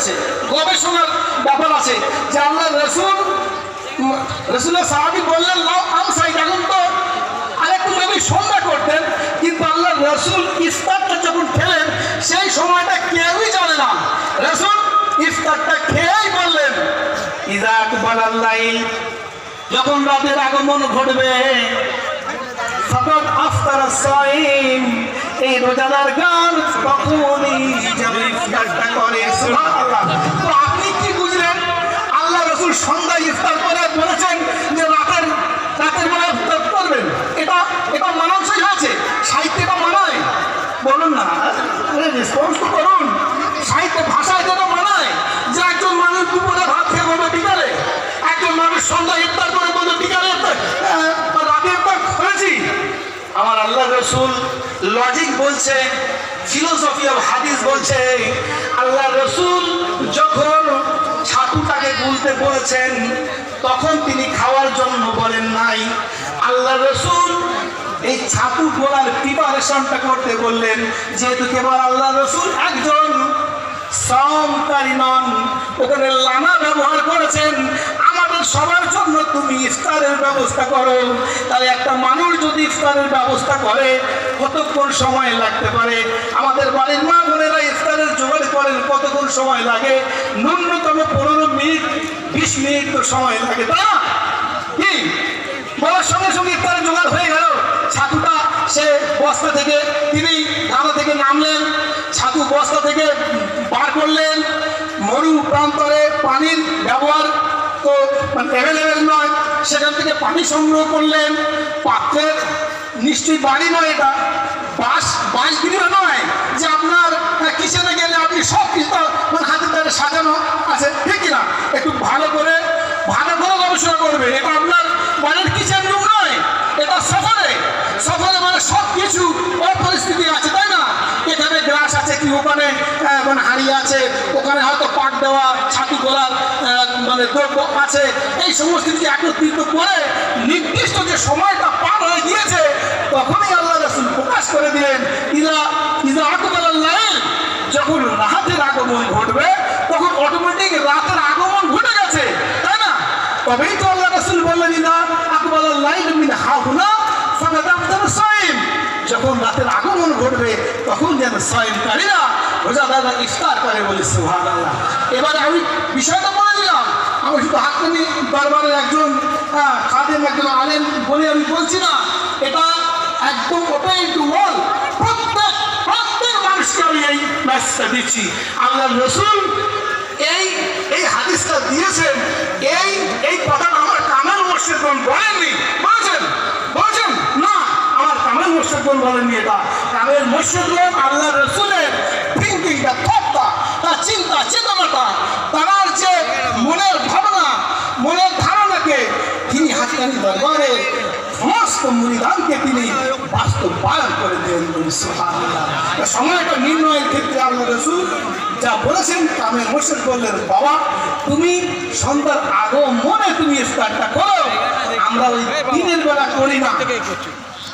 হয়েছে গবেষণার ব্যাপার আছে যে আল্লাহ রসুল, রসুলের সাহাবি বললেন, লাও আমসাই এখন তো, আরেকটু নবী সন্ধ্যা করতেন, কিন্তু আল্লাহ রসুল ইফতারটা যখন খেলেন, সেই সময়টা কেউই জানে না। রসুল ইফতারটা খেয়েই বললেন ইজা আকবর আল্লাহ যখন রাতের আগমন ঘটবে ফকত আফতার সাইম এই রোজাদার গান তখনই যাবে তো আপনি কি বুঝলেন? আল্লাহ রসুল সন্ধ্যায় ইফতার করে বলেছেন যে রাতের রাতের বেলা ইফতার করবেন। এটা এটা মানানসই হয়েছে। সাহিত্যে এটা মানায়। বলুন না। রেসপন্স তো করুন। আমার আল্লাহ রসুল লজিক বলছে ফিলোসফি অফ হাদিস বলছে, আল্লাহ রসুল যখন ছাতুটাকে গুলতে বলেছেন, তখন তিনি খাওয়ার জন্য বলেন নাই। আল্লাহ রসুল এই ছাতু গোলার প্রিপারেশনটা করতে বললেন, যেহেতু কেবল আল্লাহ রসুল একজন সমকারী নন, ওখানে লানা ব্যবহার করেছেন, আমাদের সবার জন্য তুমি ইফতারের ব্যবস্থা করো। তাহলে একটা মানুষ ইফতারের ব্যবস্থা করে, কতক্ষণ সময় লাগতে পারে? আমাদের বাড়ির মা বোনেরা ইফতারের জোগাড় করেন, কতক্ষণ সময় লাগে? ন্যূনতম পনেরো মিনিট, বিশ মিনিট তো সময় লাগে তা কি? বলার সঙ্গে সঙ্গে ইফতারের জোগাড় হয়ে গেল। ছাতুটা সে বস্তা থেকে, তিনি ধারা থেকে নামলেন। ছাতু বস্তা থেকে বার করলেন। মরু প্রান্তরে পানির ব্যবহার তো অ্যাভেলেবেল নয় সেখান থেকে পানি সংগ্রহ করলেন। পাত্রের নিশ্চয়ই বাড়ি নয় এটা। বাস গৃহ নয় যে আপনার কিচেনে গেলে আপনি সব কিছু মানে হাতের দ্বারা সাজানো আছে। ঠিক না একটু ভালো করে ভালো করে গবেষণা করবে। এটা আপনার বাড়ির কিচেন রুম নয় এটা সফরে। সফরে মানে সব কিছু পরিস্থিতি আছে তাই না? এখানে গ্লাস আছে কি ওখানে আহ, মানে হাড়ি আছে ওখানে হয়তো পাট দেওয়া ছাতু গোলার মানে দ্রব্য আছে। এই সমস্ত কিছু একত্রিত করে নির্দিষ্ট যে সময়টা পার হয়ে গিয়েছে, তখনই আল্লাহ রসুল প্রকাশ করে দিলেন, ইদা ইদা আকবর আল্লাহ যখন রাহাতের আগমন ঘটবে, তখন অটোমেটিক রাতের আগমন ঘটে গেছে, তাই না? তবেই তো আল্লাহ রসুল বললেন, ইদা আকবর আল্লাহ হাহুনা ফাকাদ আফতার সাইম। যখন রাতের আগমন ঘটবে, তখন যেন সাইমকারীরা রোজাদাররা ইফতার করে বলে সুহান আল্লাহ এবারে আমি বিষয়টা বলে দিলাম আমি শুধু হাক্কানি দরবারের একজন খাদেম, একজন আলেম বলে আমি বলছি না, এটা একদম ওটাই টু অল প্রত্যেক প্রত্যেক মানুষকে আমি এই মেসেজটা দিচ্ছি। আল্লাহ রসুল এই এই হাদিসটা দিয়েছেন, এই এই কথাটা আমার কামেল মোর্শেদগণ বলেননি। বলেছেন? বলেছেন? না, আমার কামেল মোর্শেদগণ বলেননি এটা। কামেল মোর্শেদগণ আল্লাহ রসুলের থিঙ্কিংটা থটটা তার চিন্তা চেতনাটা তার যে মনের ভাবনা, মনের ধারণাকে তিনি হাতিয়ানি দরবারে সমস্ত মুরিদানকে তিনি বাস্তবায়ন করে দেন সময়টা নির্ণয়ের ক্ষেত্রে আল্লাহ রসুল যা বলেছেন কামের মোর্শেদ বললেন, বাবা, তুমি সন্ধ্যার আগমনে তুমি ইফতারটা করো। আমরা ওই দিনের বেলা করি না।